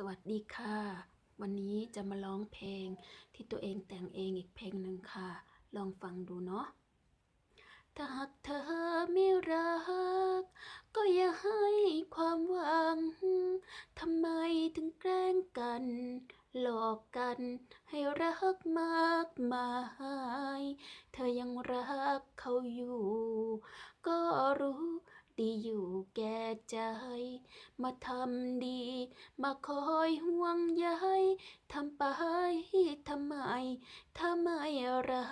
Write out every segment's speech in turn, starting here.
สวัสดีค่ะ วันนี้จะมาร้องเพลงที่ตัวเองแต่งเองอีกเพลงหนึ่งค่ะ ลองฟังดูเนาะ ถ้าหากเธอไม่รัก ก็อย่าให้ความหวัง ทำไมถึงแกล้งกัน หลอกกันให้รักมากมาย เธอยังรักเขาอยู่ ดีอยู่แก่ใจ มาทำดี มาคอยห่วงใยทำไปทำไมถ้าไม่รั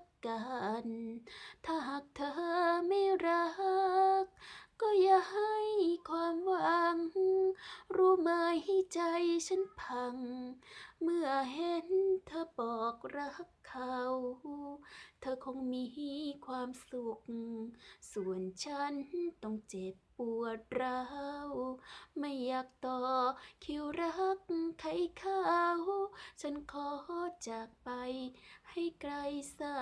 กกัน ถ้าหากเธอไม่รัก ก็อย่าให้ความหวัง รู้ไหมใจฉันพัง เมื่อเห็นเธอบอกรักเขา ความสุข ส่วนฉันต้องเจ็บปวดร้าวไม่อยากต่อคิวรักใครเขาฉันขอจากไป ให้ไกลสา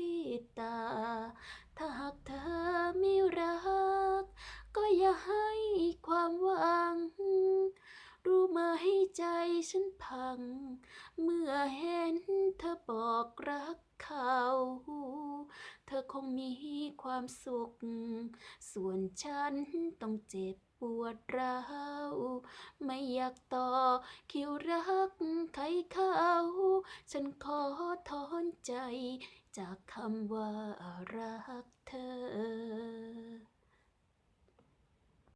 ยตา ถ้าหากเธอไม่รัก ก็อย่าให้ความหวัง รู้ไหมใจฉันพัง เมื่อเห็นเธอบอกรักเขา ธอคงมีความสุข ส่วนฉันต้องเจ็บปวดร้าวไม่อยากต่อคิวรักใครเขาฉันขอถอนใจจากคำว่ารักเธอ